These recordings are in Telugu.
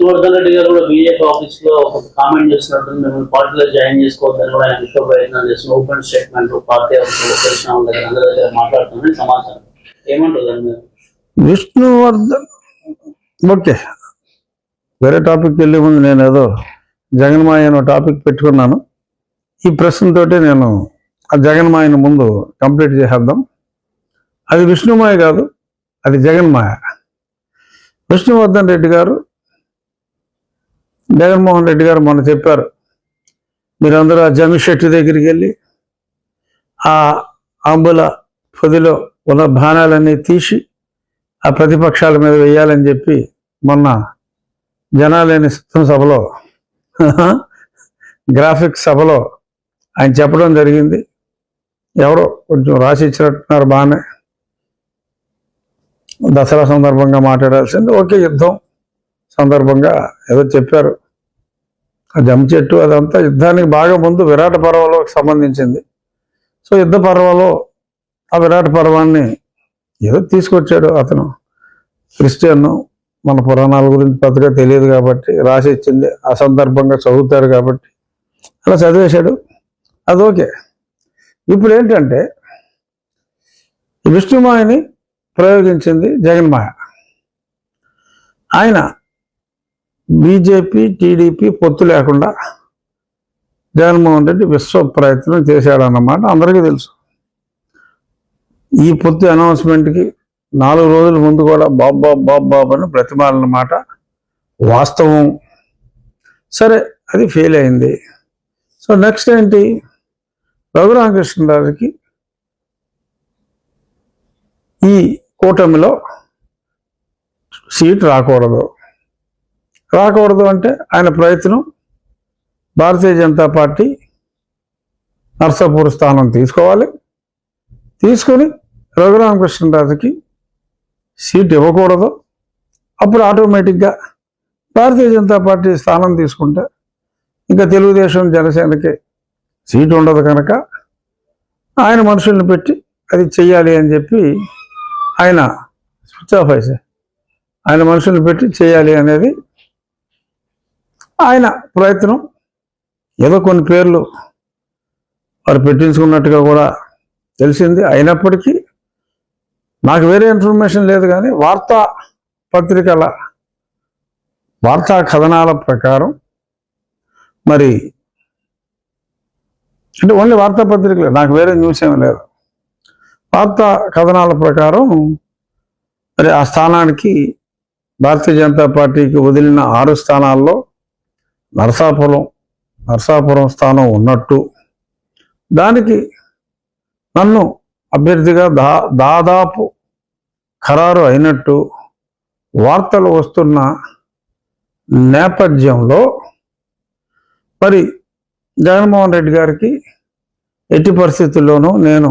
విష్ణువర్ధన్ రెడ్డి గారు కూడా బీజేపీ ఆఫీస్లో ఒక కామెంట్ చేస్తున్నట్టు మిమ్మల్ని పార్టీలో జాయిన్ చేసుకోవద్దని కూడా ఆయన విశ్వ ప్రయత్నం చేస్తున్న ఓపెన్ స్టేట్మెంట్ పార్టీ ఆఫీసులో తెలిసిన దగ్గర అందరి దగ్గర మాట్లాడుతున్నారని సమాచారం. ఏమంటారు మీరు విష్ణువర్ధన్ ఓకే. వేరే టాపిక్ వెళ్ళే ముందు నేను ఏదో జగన్మాయ అనే టాపిక్ పెట్టుకున్నాను. ఈ ప్రశ్నతోటి నేను ఆ జగన్మాయను ముందు కంప్లీట్ చేసేద్దాం. అది విష్ణుమాయ కాదు అది జగన్మాయ. విష్ణువర్ధన్ రెడ్డి గారు జగన్మోహన్ రెడ్డి గారు మొన్న చెప్పారు మీరందరూ ఆ జమిషెట్టు దగ్గరికి వెళ్ళి ఆ అంబుల పొదిలో ఉన్న బాణాలన్నీ తీసి ఆ ప్రతిపక్షాల మీద వేయాలని చెప్పి మొన్న జనాలేని సిద్ధం సభలో గ్రాఫిక్ సభలో ఆయన చెప్పడం జరిగింది. ఎవరో కొంచెం రాసి ఇచ్చినట్టున్నారు బాగానే. దసరా సందర్భంగా మాట్లాడాల్సింది. ఓకే యుద్ధం సందర్భంగా ఏదో చెప్పారు. జమ్ చెట్టు అదంతా యుద్ధానికి బాగా ముందు విరాట పర్వంలోకి సంబంధించింది. సో యుద్ధ పర్వంలో ఆ విరాట పర్వాన్ని ఏదో తీసుకొచ్చాడు అతను. క్రిస్టియన్ మన పురాణాల గురించి పెద్దగా తెలియదు కాబట్టి రాసి ఇచ్చింది. ఆ సందర్భంగా చదువుతారు కాబట్టి అలా చదివేశాడు. అది ఓకే. ఇప్పుడు ఏంటంటే విష్ణుమాయని ప్రయోగించింది జగన్మాయ. ఆయన బీజేపీ టీడీపీ పొత్తు లేకుండా జగన్మోహన్ రెడ్డి విశ్వ ప్రయత్నం చేశాడన్నమాట అందరికీ తెలుసు. ఈ పొత్తు అనౌన్స్మెంట్కి నాలుగు రోజుల ముందు కూడా బాబ్ బాబ్ బాబ్ బాబ్ అని ప్రతిమాలన్నమాట మాట వాస్తవం. సరే అది ఫెయిల్ అయింది. సో నెక్స్ట్ ఏంటి? రఘురామకృష్ణరాజుకి ఈ కూటమిలో సీట్ రాకూడదు. రాకూడదు అంటే ఆయన ప్రయత్నం భారతీయ జనతా పార్టీ నర్సాపూర్ స్థానం తీసుకోవాలి. తీసుకొని రఘురామకృష్ణరాజుకి సీట్ ఇవ్వకూడదు. అప్పుడు ఆటోమేటిక్గా భారతీయ జనతా పార్టీ స్థానం తీసుకుంటే ఇంకా తెలుగుదేశం జనసేనకి సీటు ఉండదు కనుక ఆయన మనుషుల్ని పెట్టి అది చెయ్యాలి అని చెప్పి ఆయన స్విచ్ ఆఫ్ అయితే ఆయన మనుషుల్ని పెట్టి చేయాలి అనేది ఆయన ప్రయత్నం. ఏదో కొన్ని పేర్లు వారు పెట్టించుకున్నట్టుగా కూడా తెలిసింది. అయినప్పటికీ నాకు వేరే ఇన్ఫర్మేషన్ లేదు కానీ వార్తా పత్రికల వార్తా కథనాల ప్రకారం మరి అంటే ఓన్లీ వార్తాపత్రికలే నాకు వేరే న్యూస్ ఏమీ లేదు. వార్తా కథనాల ప్రకారం మరి ఆ స్థానానికి భారతీయ జనతా పార్టీకి వదిలిన ఆరు స్థానాల్లో నరసాపురం నరసాపురం స్థానం ఉన్నట్టు. దానికి నన్ను అభ్యర్థిగా దా దాదాపు ఖరారు అయినట్టు వార్తలు వస్తున్న నేపథ్యంలో మరి జగన్మోహన్ రెడ్డి గారికి ఎట్టి పరిస్థితుల్లోనూ నేను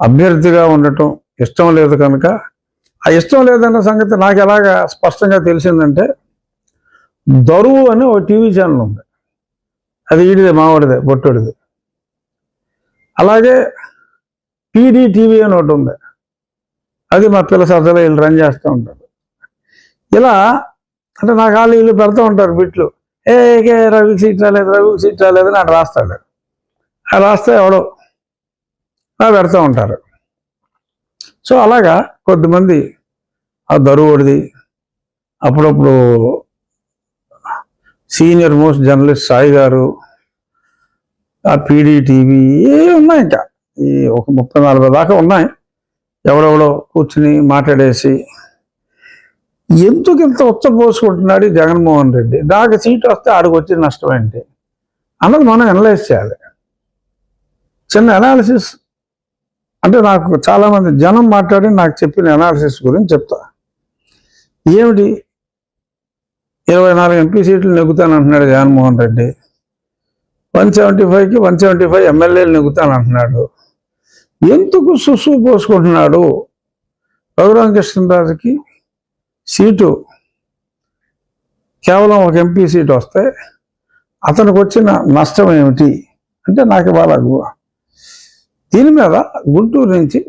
అభ్యర్థిగా ఉండటం ఇష్టం లేదు కనుక. ఆ ఇష్టం లేదన్న సంగతి నాకు ఎలాగా స్పష్టంగా తెలిసిందంటే దరువు అని ఒక టీవీ ఛానల్ ఉంది. అది ఈడిదే మావాడిదే బొట్టుడిది. అలాగే పీడీ టీవీ అని ఒకటి ఉంది. అది మా పిల్ల సరదాలో వీళ్ళు రన్ చేస్తూ ఉంటారు. ఇలా అంటే నాకు కాళ్ళు వీళ్ళు పెడుతూ ఉంటారు బిట్లు. ఏ ఏ రవికి సీట్ రాలేదు రవికి సీట్ రాలేదు అని అటు రాస్తాడు. ఆ రాస్తే ఎవడో అలా పెడతా ఉంటారు. సో అలాగా కొద్దిమంది ఆ దరువుడిది అప్పుడప్పుడు సీనియర్ మోస్ట్ జర్నలిస్ట్ సాయి గారు ఆ పీడీ టీవీ ఏ ఉన్నాయి ఇంకా ఈ ఒక ముప్పై నలభై దాకా ఉన్నాయి. ఎవడెవడో కూర్చుని మాట్లాడేసి ఎందుకు ఇంత ఉచ్చపోసుకుంటున్నాడు జగన్మోహన్ రెడ్డి? నాకు సీట్ వస్తే ఆడికి వచ్చే నష్టం ఏంటి? అన్నది మనం అనలైజ్ చేయాలి. చిన్న అనాలిసిస్ అంటే నాకు చాలామంది జనం మాట్లాడి నాకు చెప్పిన అనాలిసిస్ గురించి చెప్తా. ఏమిటి? ఇరవై నాలుగు ఎంపీ సీట్లు నెగ్గుతానంటున్నాడు జగన్మోహన్ రెడ్డి. వన్ సెవెంటీ ఫైవ్కి వన్ సెవెంటీ ఫైవ్ ఎమ్మెల్యేలు నెగ్గుతానంటున్నాడు. ఎందుకు సుసు పోసుకుంటున్నాడు? రఘురామకృష్ణరాజుకి సీటు. కేవలం ఒక ఎంపీ సీట్ వస్తే అతనికి వచ్చిన నష్టం ఏమిటి అంటే నాకు బాగా దీని మీద గుంటూరు నుంచి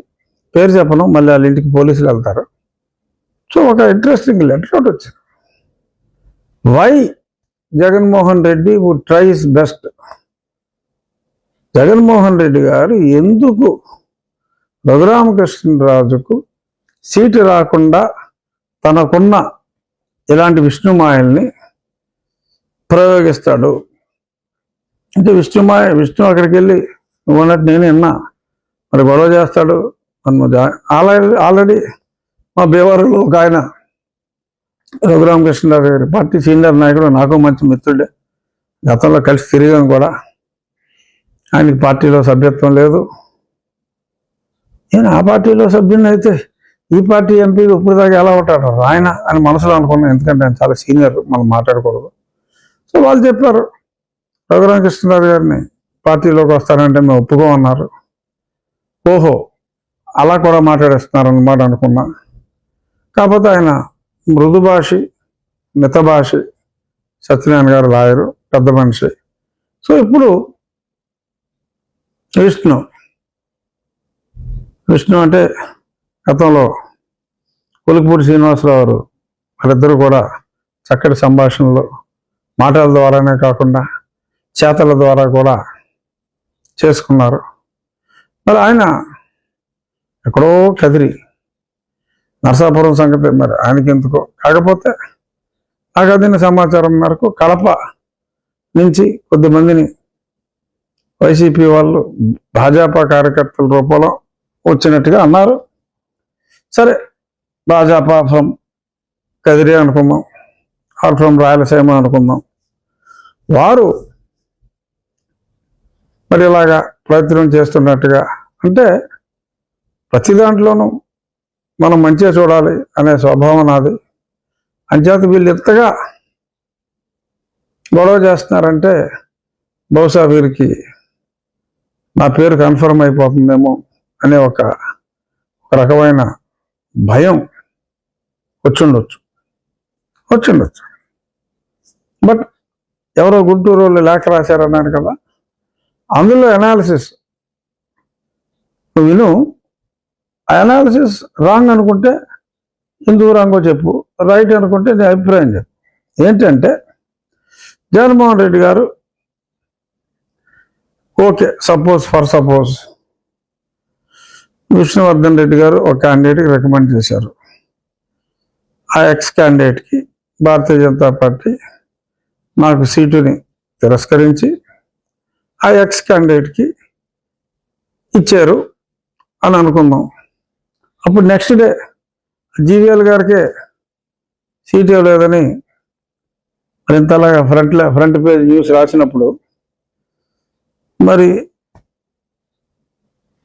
పేరు చెప్పను మళ్ళీ వాళ్ళ ఇంటికి పోలీసులు వెళ్తారు. సో ఒక ఇంట్రెస్టింగ్ లెటర్ ఒకటి వచ్చింది. Why Jaganmohan Reddy would try his best. Jaganmohan Reddy garu ఎందుకు రఘురామకృష్ణరాజుకు సీటు రాకుండా తనకున్న ఇలాంటి విష్ణుమాయల్ని ప్రయోగిస్తాడు? అంటే విష్ణుమాయ విష్ణు అక్కడికి వెళ్ళి నువ్వు అన్నట్టు నేను విన్నా మరి గొడవ చేస్తాడు. ఆల్రెడీ ఆల్రెడీ మా బేవారులో ఒక ఆయన రఘురామకృష్ణరావు గారి పార్టీ సీనియర్ నాయకుడు నాకు మంచి మిత్రుడే. గతంలో కలిసి తిరిగాం కూడా. ఆయనకి పార్టీలో సభ్యత్వం లేదు. నేను ఆ పార్టీలో సభ్యుని అయితే ఈ పార్టీ ఎంపీ ఇప్పుడు దాకా ఎలా ఉంటాడు? ఆయన అని మనసులో అనుకున్నాను. ఎందుకంటే ఆయన చాలా సీనియర్ మనం మాట్లాడకూడదు. సో వాళ్ళు చెప్పారు రఘురామకృష్ణరావు గారిని పార్టీలోకి వస్తారంటే మేము ఒప్పుకోమన్నారు. ఓహో అలా కూడా మాట్లాడేస్తున్నారు అనమాట అనుకున్నా. కాకపోతే ఆయన మృదు భాషి మిత భాషి సత్యనారాయణ గారు లాయరు పెద్ద మనిషి. సో ఇప్పుడు విష్ణు. విష్ణు అంటే గతంలో కొలుకుపూడి శ్రీనివాసరావు గారు వాళ్ళిద్దరూ కూడా చక్కటి సంభాషణలు మాటల ద్వారానే కాకుండా చేతల ద్వారా కూడా చేసుకున్నారు. మరి ఆయన ఎక్కడో కదిరి నరసాపురం సంగతి మరి ఆయనకి ఎందుకో కాకపోతే నాకు అందిన సమాచారం మేరకు కడప నుంచి కొద్దిమందిని వైసీపీ వాళ్ళు భాజపా కార్యకర్తల రూపంలో వచ్చినట్టుగా అన్నారు. సరే భాజపా ఫ్రమ్ కదిరి అనుకుందాం ఆర్ ఫ్రమ్ రాయలసీమ అనుకుందాం. వారు మరి ఇలాగా ప్రయత్నం చేస్తున్నట్టుగా అంటే ప్రతి దాంట్లోనూ మనం మంచిగా చూడాలి అనే స్వభావం నాది. అంచేత వీళ్ళు ఎంతగా గొడవ చేస్తున్నారంటే బహుశా వీరికి నా పేరు కన్ఫర్మ్ అయిపోతుందేమో అనే ఒక రకమైన భయం వచ్చిండొచ్చు. వచ్చిండొచ్చు. బట్ ఎవరో గుంటూరు వాళ్ళు లేఖ రాశారన్నాడు కదా అందులో అనాలిసిస్ నువ్వు విను. అనాలిసిస్ రాంగ్ అనుకుంటే హిందూ రాంగో చెప్పు. రైట్ అనుకుంటే నీ అభిప్రాయం చెప్పు. ఏంటంటే Jaganmohan Reddy garu okay suppose for suppose Vishnuvardhan Reddy garu ఒక క్యాండిడేట్కి రికమెండ్ చేశారు. ఆ ఎక్స్ క్యాండిడేట్కి భారతీయ జనతా పార్టీ నాకు సీటుని తిరస్కరించి ఆ ఎక్స్ క్యాండిడేట్కి ఇచ్చారు అని అనుకుందాం. అప్పుడు నెక్స్ట్ డే జీవీఎల్ గారికే సీట్ ఇవ్వలేదని మరి ఇంతలాగా ఫ్రంట్ ఫ్రంట్ పేజ్ న్యూస్ రాసినప్పుడు మరి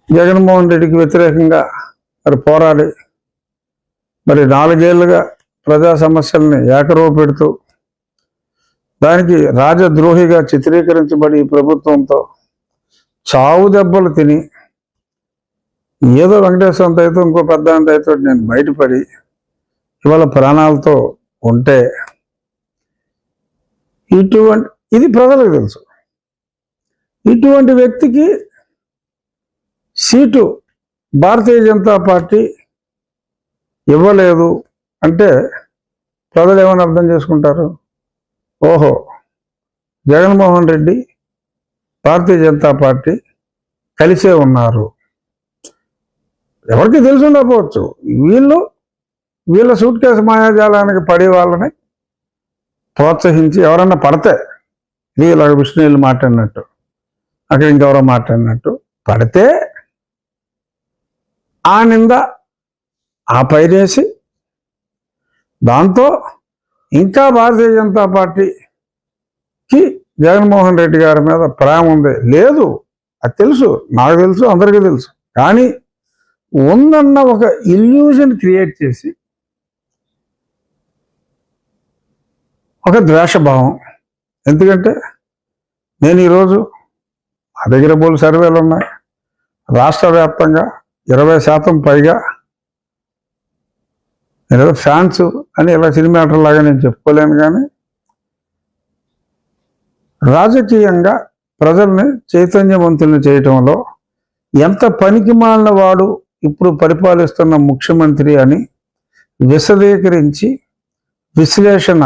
జగన్మోహన్ రెడ్డికి వ్యతిరేకంగా మరి పోరాడి మరి నాలుగేళ్ళుగా ప్రజా సమస్యల్ని ఏకరవ పెడుతూ దానికి రాజద్రోహిగా చిత్రీకరించబడి ఈ ప్రభుత్వంతో చావు దెబ్బలు తిని ఏదో వెంకటేశ్వరంతో అయితే ఇంకో పెద్ద అంత అయితే నేను బయటపడి ఇవాళ ప్రాణాలతో ఉంటే ఇటువంటి ఇది ప్రజలకు తెలుసు. ఇటువంటి వ్యక్తికి సీటు భారతీయ జనతా పార్టీ ఇవ్వలేదు అంటే ప్రజలు ఏమని అర్థం చేసుకుంటారు? ఓహో జగన్మోహన్ రెడ్డి భారతీయ జనతా పార్టీ కలిసే ఉన్నారు. ఎవరికి తెలిసి ఉండకపోవచ్చు. వీళ్ళు వీళ్ళ సూట్ కేసు మాయాజాలానికి పడే వాళ్ళని ప్రోత్సహించి ఎవరన్నా పడితే వీళ్ళ విష్ణువులు మాట్లాడినట్టు అక్కడ ఇంకెవరో మాట్లాడినట్టు పడితే ఆ నింద ఆ పైరేసి దాంతో ఇంకా భారతీయ జనతా పార్టీకి జగన్మోహన్ రెడ్డి గారి మీద ప్రేమ ఉంది. లేదు అది తెలుసు నాకు తెలుసు అందరికీ తెలుసు. కానీ ఉందన్న ఒక ఇల్యూజన్ క్రియేట్ చేసి ఒక ద్వేషభావం. ఎందుకంటే నేను ఈరోజు ఆ దగ్గర బోలు సర్వేలు ఉన్నాయి. రాష్ట్ర వ్యాప్తంగా ఇరవై శాతం పైగా నేను ఫ్యాన్స్ అని ఇలా సినిమా లాగా నేను చెప్పుకోలేను కానీ రాజకీయంగా ప్రజల్ని చైతన్యవంతుల్ని చేయటంలో ఎంత పనికి మాలిన వాడు ఇప్పుడు పరిపాలిస్తున్న ముఖ్యమంత్రి అని విశదీకరించి విశ్లేషణ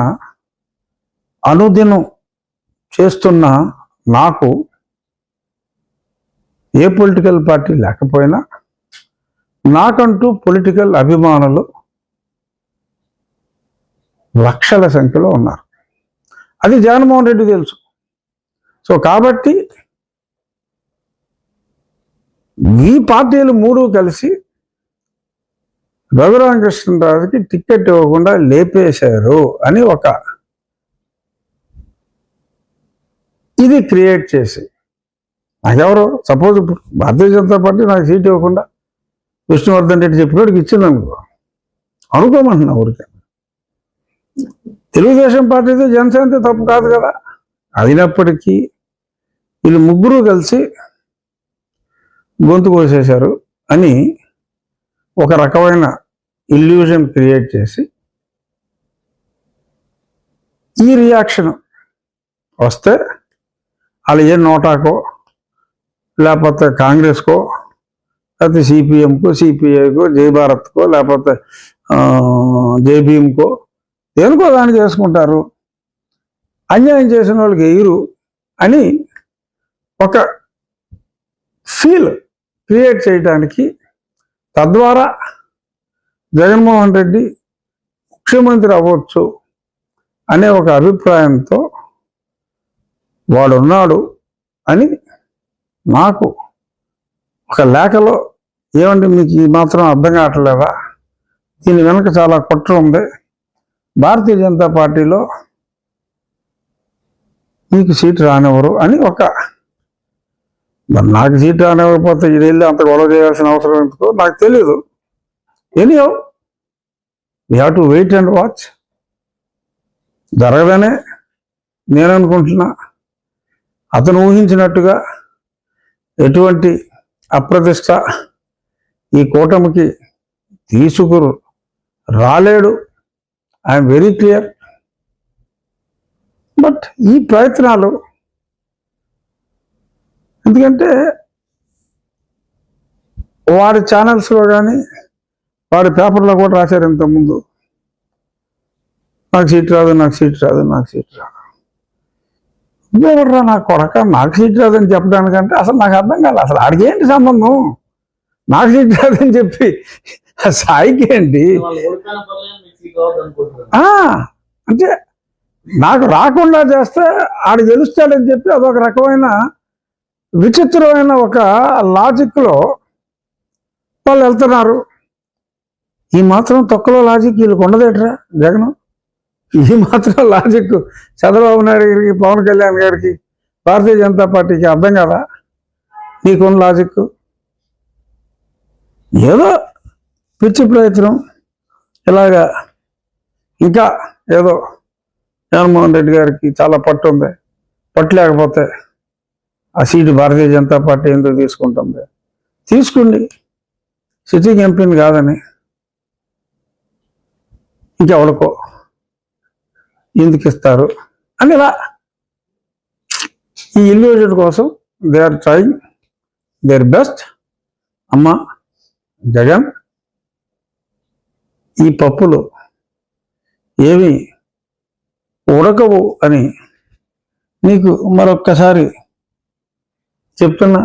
అనుదినం చేస్తున్న నాకు ఏ పొలిటికల్ పార్టీ లేకపోయినా నాకంటూ పొలిటికల్ అభిమానులు లక్షల సంఖ్యలో ఉన్నారు. అది జగన్మోహన్ రెడ్డి తెలుసు. సో కాబట్టి ఈ పార్టీలు మూడు కలిసి రఘురామకృష్ణరాజుకి టిక్కెట్ ఇవ్వకుండా లేపేశారు అని ఒక ఇది క్రియేట్ చేసి నాకెవరు సపోజ్ ఇప్పుడు భారతీయ జనతా పార్టీ నాకు సీట్ ఇవ్వకుండా విష్ణువర్ధన్ రెడ్డి చెప్పినోడికి ఇచ్చింది అనుకో అనుకోమంటున్నా ఊరికే. తెలుగుదేశం పార్టీతో జనసేనతో తప్పు కాదు కదా. అయినప్పటికీ వీళ్ళు ముగ్గురు కలిసి గొంతు కోసేశారు అని ఒక రకమైన ఇల్యూజన్ క్రియేట్ చేసి ఈ రియాక్షన్ వస్తే వాళ్ళు ఏ నోటాకో లేకపోతే కాంగ్రెస్కో లేకపోతే సిపిఎంకో సిపిఐకో జయభారత్కో లేకపోతే జేబీఎంకో దేనికో దాన్ని చేసుకుంటారు. అన్యాయం చేసిన వాళ్ళకి ఎయిరు అని ఒక ఫీల్ క్రియేట్ చేయడానికి తద్వారా జగన్మోహన్ రెడ్డి ముఖ్యమంత్రి అవ్వచ్చు అనే ఒక అభిప్రాయంతో వాడున్నాడు అని నాకు ఒక లేఖలో ఏమంటే మీకు ఈ మాత్రం అర్థం కావట్లేదా? దీని వెనక చాలా కుట్ర ఉంది. భారతీయ జనతా పార్టీలో మీకు సీట్ రానివ్వరు అని ఒక మరి నాకు సీట్ రానివ్వకపోతే ఇది వెళ్ళి అంత గొడవ చేయాల్సిన అవసరం ఎందుకో నాకు తెలియదు anyhow we have to wait and watch జరగదనే నేను అనుకుంటున్నా. అతను ఊహించినట్టుగా ఎటువంటి అప్రతిష్ట ఈ కూటమికి తీసుకురు రాలేడు. ఐఎమ్ వెరీ క్లియర్ బట్ ఈ ప్రయత్నాలు ఎందుకంటే వారి ఛానల్స్లో కానీ వారి పేపర్లో కూడా రాశారు ఇంతకుముందు నాకు సీట్ రాదు నాకు సీట్ రాదు నాకు సీట్ రాదు. ఎవడరా నా కొడక? నాకు సీట్ రాదని చెప్పడానికంటే అసలు నాకు అర్థం కాదు అసలు ఆడికి ఏంటి సంబంధం? నాకు సీట్ రాదని చెప్పి సాయికి ఏంటి? అంటే నాకు రాకుండా చేస్తే ఆడు గెలుస్తాడని చెప్పి అదొక రకమైన విచిత్రమైన ఒక లాజిక్లో వాళ్ళు వెళ్తున్నారు. ఈ మాత్రం తొక్కలో లాజిక్ వీళ్ళకి ఉండదేట్రా జగన్? ఈ మాత్రం లాజిక్ చంద్రబాబు నాయుడు గారికి పవన్ కళ్యాణ్ గారికి భారతీయ జనతా పార్టీకి అర్థం కదా? నీకున్న లాజిక్ ఏదో పిచ్చి ప్రయత్నం. ఇలాగా ఇంకా ఏదో జగన్మోహన్ రెడ్డి గారికి చాలా పట్టు ఉంది. పట్టు లేకపోతే ఆ సీటు భారతీయ జనతా పార్టీ ఎందుకు తీసుకుంటుంది తీసుకోండి. సిట్టింగ్ ఎంపీని కాదని. ఇంకెవరికో ఎందుకు ఇస్తారు? అని ఇలా ఈ ఇల్యూజన్ కోసం they are trying their best అమ్మ జగన్ ఈ పప్పులు ఏమి ఉడకవు అని నీకు మరొక్కసారి చెప్తున్నా.